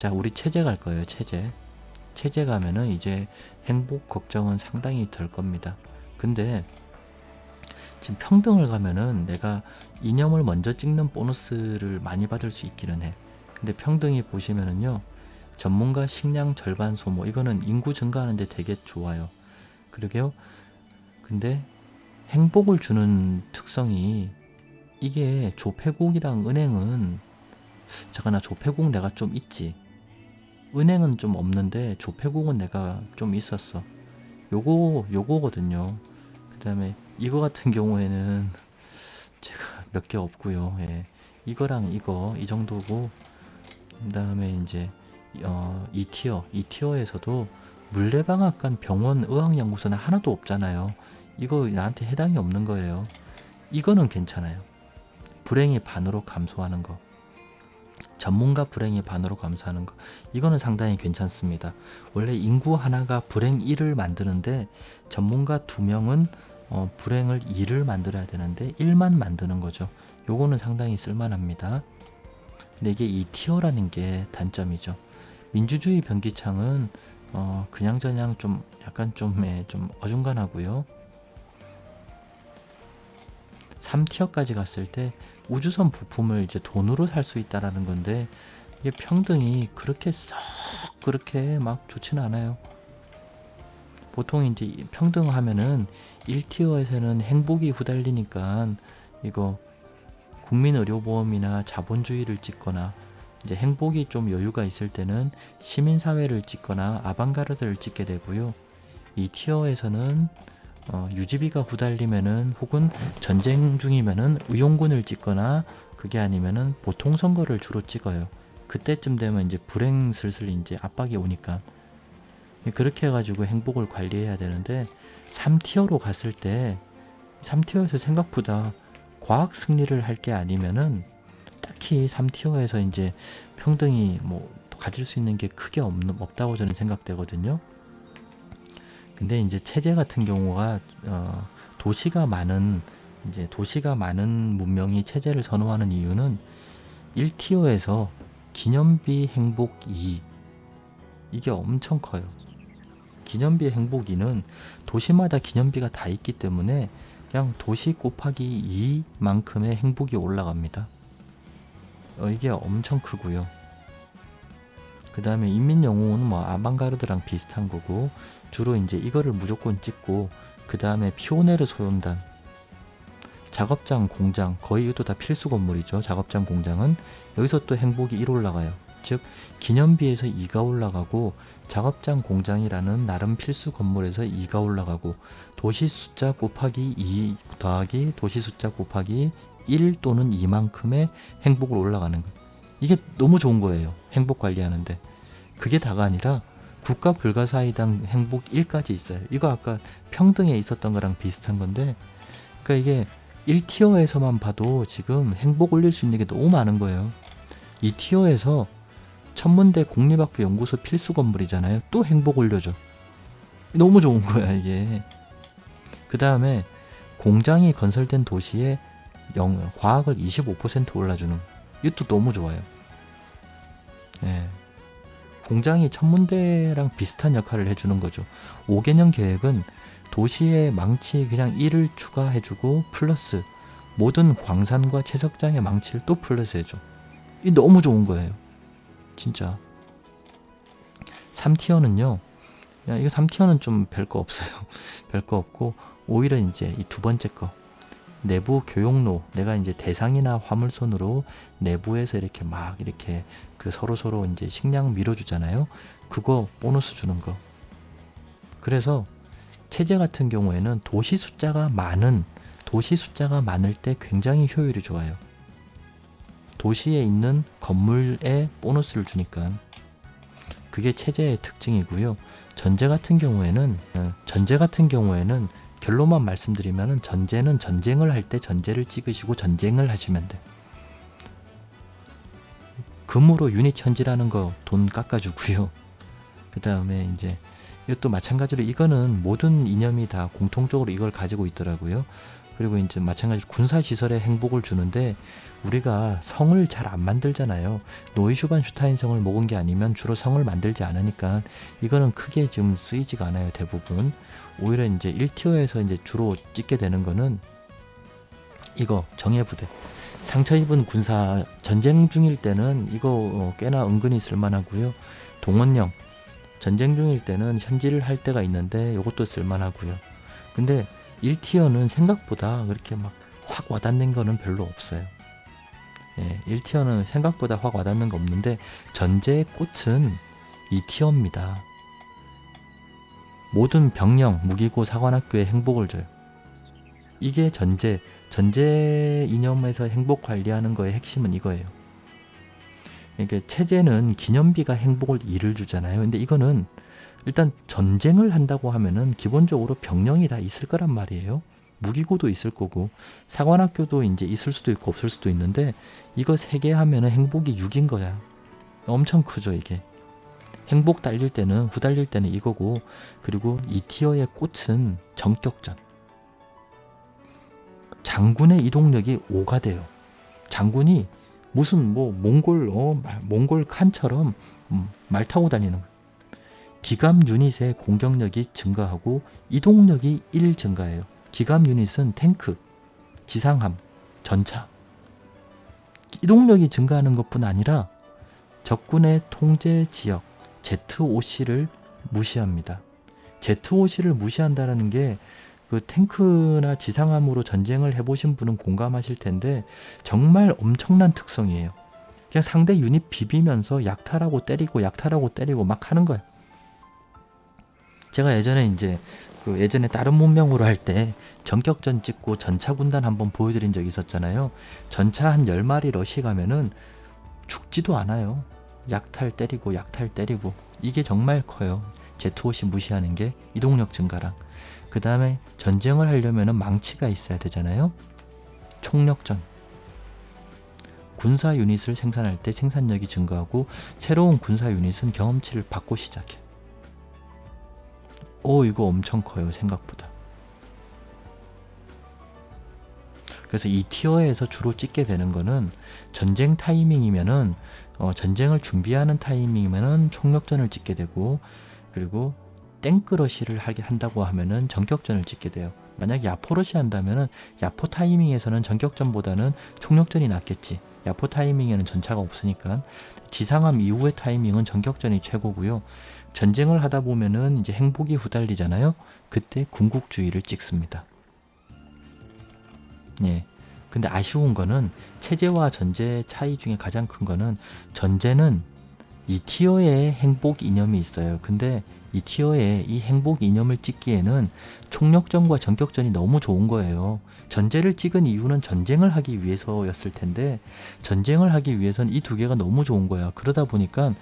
자, 우리 체제 갈 거예요, 체제. 체제 가면은 이제 행복 걱정은 상당히 덜 겁니다. 근데 지금 평등을 가면은 내가 이념을 먼저 찍는 보너스를 많이 받을 수 있기는 해. 근데 평등이 보시면은요, 전문가 식량 절반 소모, 이거는 인구 증가하는데 되게 좋아요. 그러게요. 근데 행복을 주는 특성이 이게 조폐국이랑 은행은 잠깐 나 조폐국 내가 좀 있지. 은행은 좀 없는데 조폐국은 내가 좀 있었어. 요거 요거거든요. 그다음에 이거 같은 경우에는 제가 몇 개 없고요. 예. 이거랑 이거 이 정도고 그다음에 이제 어 2티어 2티어에서도 물레방앗간 병원 의학연구소는 하나도 없잖아요. 이거 나한테 해당이 없는 거예요. 이거는 괜찮아요. 불행이 반으로 감소하는 거. 전문가 불행이 반으로 감소하는 거. 이거는 상당히 괜찮습니다. 원래 인구 하나가 불행 1을 만드는데 전문가 두 명은 어, 불행을 2를 만들어야 되는데 1만 만드는 거죠. 요거는 상당히 쓸만합니다. 근데 이게 이 티어라는 게 단점이죠. 민주주의 변기창은 어, 그냥저냥 좀 약간 좀, 예, 좀 어중간하고요. 3티어까지 갔을 때 우주선 부품을 이제 돈으로 살 수 있다라는 건데 이게 평등이 그렇게 썩 그렇게 막 좋지는 않아요. 보통 이제 평등하면은 1티어에서는 행복이 후달리니까 이거 국민의료보험이나 자본주의를 찍거나 이제 행복이 좀 여유가 있을 때는 시민사회를 찍거나 아방가르드를 찍게 되고요. 이 티어에서는 어, 유지비가 후달리면은 혹은 전쟁 중이면은 의용군을 찍거나 그게 아니면은 보통 선거를 주로 찍어요. 그때쯤 되면 이제 불행 슬슬 이제 압박이 오니까 그렇게 해가지고 행복을 관리해야 되는데 3티어로 갔을 때 3티어에서 생각보다 과학 승리를 할 게 아니면은 딱히 3티어에서 이제 평등이 뭐 가질 수 있는 게 크게 없는, 없다고 저는 생각되거든요. 근데 이제 체제 같은 경우가 어, 도시가 많은 이제 도시가 많은 문명이 체제를 선호하는 이유는 1티어에서 기념비 행복 2 이게 엄청 커요. 기념비 행복 2는 도시마다 기념비가 다 있기 때문에 그냥 도시 곱하기 2만큼의 행복이 올라갑니다. 어, 이게 엄청 크고요. 그 다음에 인민영웅은 뭐 아방가르드랑 비슷한 거고 주로 이제 이거를 무조건 찍고 그 다음에 피오네르 소용단. 작업장 공장 거의 이것도 다 필수 건물이죠. 작업장 공장은. 여기서 또 행복이 1 올라가요. 즉 기념비에서 2가 올라가고 작업장 공장이라는 나름 필수 건물에서 2가 올라가고 도시 숫자 곱하기 2 더하기 도시 숫자 곱하기 1 또는 2만큼의 행복을 올라가는 거 이게 너무 좋은 거예요. 행복 관리하는데. 그게 다가 아니라 국가 불가사의당 행복 1까지 있어요. 이거 아까 평등에 있었던 거랑 비슷한 건데, 그러니까 이게 1티어에서만 봐도 지금 행복 올릴 수 있는 게 너무 많은 거예요. 2티어에서 천문대 공립학교 연구소 필수 건물이잖아요. 또 행복 올려줘. 너무 좋은 거야, 이게. 그 다음에 공장이 건설된 도시에 영, 과학을 25% 올라주는. 이것도 너무 좋아요. 예. 공장이 천문대랑 비슷한 역할을 해주는 거죠. 5개년 계획은 도시의 망치 그냥 1을 추가해주고 플러스 모든 광산과 채석장의 망치를 또 플러스 해줘. 이 너무 좋은 거예요. 진짜. 3티어는요. 야, 이거 3티어는 좀 별 거 없어요. 별 거 없고 오히려 이제 이 두 번째 거 내부 교육로 내가 이제 대상이나 화물선으로 내부에서 이렇게 막 이렇게 그 서로 서로 이제 식량 밀어주잖아요. 그거 보너스 주는 거. 그래서 체제 같은 경우에는 도시 숫자가 많은 도시 숫자가 많을 때 굉장히 효율이 좋아요. 도시에 있는 건물에 보너스를 주니까 그게 체제의 특징이고요. 전제 같은 경우에는 어, 전제 같은 경우에는 결론만 말씀드리면은 전제는 전쟁을 할 때 전제를 찍으시고 전쟁을 하시면 돼. 금으로 유닛 현질하는 거 돈 깎아주고요. 그 다음에 이제 이것도 마찬가지로 이거는 모든 이념이 다 공통적으로 이걸 가지고 있더라고요. 그리고 이제 마찬가지로 군사 시설에 행복을 주는데 우리가 성을 잘 안 만들잖아요. 노이슈반슈타인 성을 먹은 게 아니면 주로 성을 만들지 않으니까 이거는 크게 지금 쓰이지가 않아요. 대부분 오히려 이제 1티어에서 이제 주로 찍게 되는 거는 이거 정예부대 상처 입은 군사 전쟁 중일 때는 이거 어, 꽤나 은근히 쓸만하고요. 동원령 전쟁 중일 때는 현질을 할 때가 있는데 이것도 쓸만하고요. 근데 1티어는 생각보다 그렇게 막 확 와닿는 거는 별로 없어요. 예, 1티어는 생각보다 확 와닿는 거 없는데 전제의 꽃은 2티어입니다. 모든 병령, 무기고 사관학교에 행복을 줘요. 이게 전제, 전제 이념에서 행복 관리하는 거의 핵심은 이거예요. 이게 체제는 기념비가 행복을 일을 주잖아요. 근데 이거는 일단 전쟁을 한다고 하면은 기본적으로 병령이 다 있을 거란 말이에요. 무기고도 있을 거고 사관학교도 이제 있을 수도 있고 없을 수도 있는데 이거 세 개 하면은 행복이 6인 거야. 엄청 크죠 이게. 행복 달릴 때는 후달릴 때는 이거고 그리고 이 티어의 꽃은 정격전. 장군의 이동력이 5가 돼요. 장군이 무슨 뭐 몽골 어 말- 몽골 칸처럼 음, 말 타고 다니는. 기갑 유닛의 공격력이 증가하고 이동력이 1 증가해요. 기갑 유닛은 탱크, 지상함, 전차. 이동력이 증가하는 것뿐 아니라 적군의 통제 지역 ZOC를 무시합니다. ZOC를 무시한다는 게 그 탱크나 지상함으로 전쟁을 해보신 분은 공감하실 텐데 정말 엄청난 특성이에요. 그냥 상대 유닛 비비면서 약탈하고 때리고 약탈하고 때리고 막 하는 거예요. 제가 예전에 이제 그 예전에 다른 문명으로 할 때 전격전 찍고 전차 군단 한번 보여드린 적이 있었잖아요. 전차 한 10마리 러시 가면은 죽지도 않아요. 약탈 때리고 약탈 때리고 이게 정말 커요. 제트옷이 무시하는 게 이동력 증가랑 그 다음에 전쟁을 하려면은 망치가 있어야 되잖아요. 총력전 군사 유닛을 생산할 때 생산력이 증가하고 새로운 군사 유닛은 경험치를 받고 시작해. 오 이거 엄청 커요 생각보다. 그래서 이 티어에서 주로 찍게 되는 거는 전쟁 타이밍이면은 어, 전쟁을 준비하는 타이밍이면은 총력전을 찍게 되고 그리고 땡크러시를 하게 한다고 하면은 전격전을 찍게 돼요. 만약 야포러시 한다면은 야포 타이밍에서는 전격전보다는 총력전이 낫겠지. 야포 타이밍에는 전차가 없으니까 지상함 이후의 타이밍은 전격전이 최고고요. 전쟁을 하다 보면은 이제 행복이 후달리잖아요. 그때 궁극주의를 찍습니다. 예. 근데 아쉬운 거는 체제와 전제의 차이 중에 가장 큰 거는 전제는 이 티어에 행복 이념이 있어요. 근데 이 티어에 이 행복 이념을 찍기에는 총력전과 전격전이 너무 좋은 거예요. 전제를 찍은 이유는 전쟁을 하기 위해서였을 텐데 전쟁을 하기 위해선 이 두 개가 너무 좋은 거야. 그러다 보니까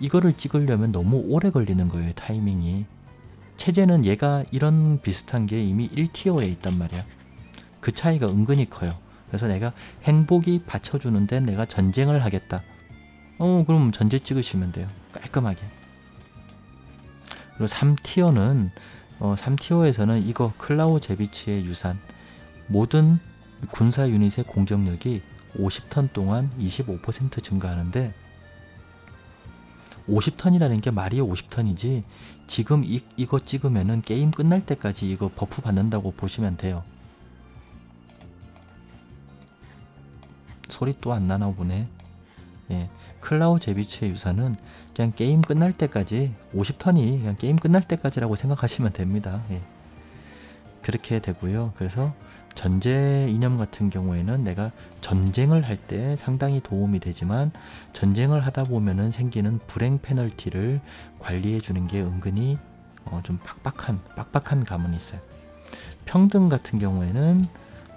이거를 찍으려면 너무 오래 걸리는 거예요. 타이밍이. 체제는 얘가 이런 비슷한 게 이미 1티어에 있단 말이야. 그 차이가 은근히 커요. 그래서 내가 행복이 받쳐주는데 내가 전쟁을 하겠다. 어, 그럼 전제 찍으시면 돼요. 깔끔하게. 그리고 3티어는 어, 3티어에서는 이거 클라우 제비치의 유산 모든 군사 유닛의 공격력이 50턴 동안 25% 증가하는데 50턴이라는 게 말이 50턴이지 지금 이, 이거 찍으면은 게임 끝날 때까지 이거 버프 받는다고 보시면 돼요. 소리 또 안 나나 보네. 예. 클라우 제비치의 유산은 그냥 게임 끝날 때까지 50턴이 그냥 게임 끝날 때까지라고 생각하시면 됩니다. 예. 그렇게 되고요. 그래서 전제 이념 같은 경우에는 내가 전쟁을 할 때 상당히 도움이 되지만 전쟁을 하다 보면은 생기는 불행 페널티를 관리해 주는 게 은근히 어, 좀 빡빡한 빡빡한 감은 있어요. 평등 같은 경우에는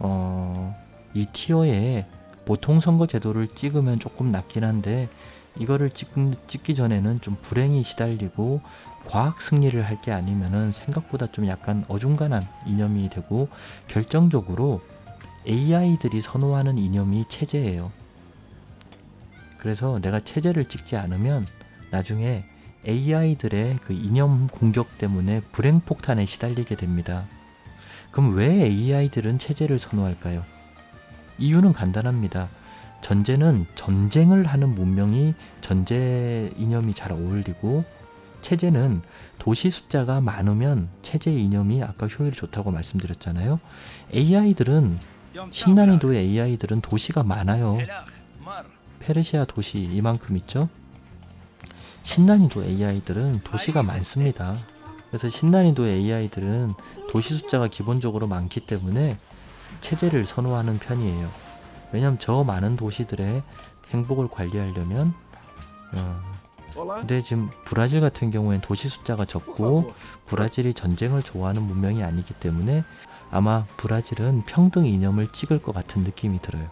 어, 이 티어에 보통 선거 제도를 찍으면 조금 낫긴 한데 이거를 찍, 찍기 전에는 좀 불행이 시달리고 과학 승리를 할 게 아니면은 생각보다 좀 약간 어중간한 이념이 되고 결정적으로 AI들이 선호하는 이념이 체제예요. 그래서 내가 체제를 찍지 않으면 나중에 AI들의 그 이념 공격 때문에 불행 폭탄에 시달리게 됩니다. 그럼 왜 AI들은 체제를 선호할까요? 이유는 간단합니다. 전제는 전쟁을 하는 문명이 전제 이념이 잘 어울리고 체제는 도시 숫자가 많으면 체제 이념이 아까 효율이 좋다고 말씀드렸잖아요. AI들은 신난이도의 AI들은 도시가 많아요. 페르시아 도시 이만큼 있죠? 신난이도 AI들은 도시가 많습니다. 그래서 신난이도 AI들은 도시 숫자가 기본적으로 많기 때문에 체제를 선호하는 편이에요. 왜냐면 저 많은 도시들의 행복을 관리하려면 어. 근데 지금 브라질 같은 경우엔 도시 숫자가 적고. 브라질이 전쟁을 좋아하는 문명이 아니기 때문에 아마 브라질은 평등 이념을 찍을 것 같은 느낌이 들어요.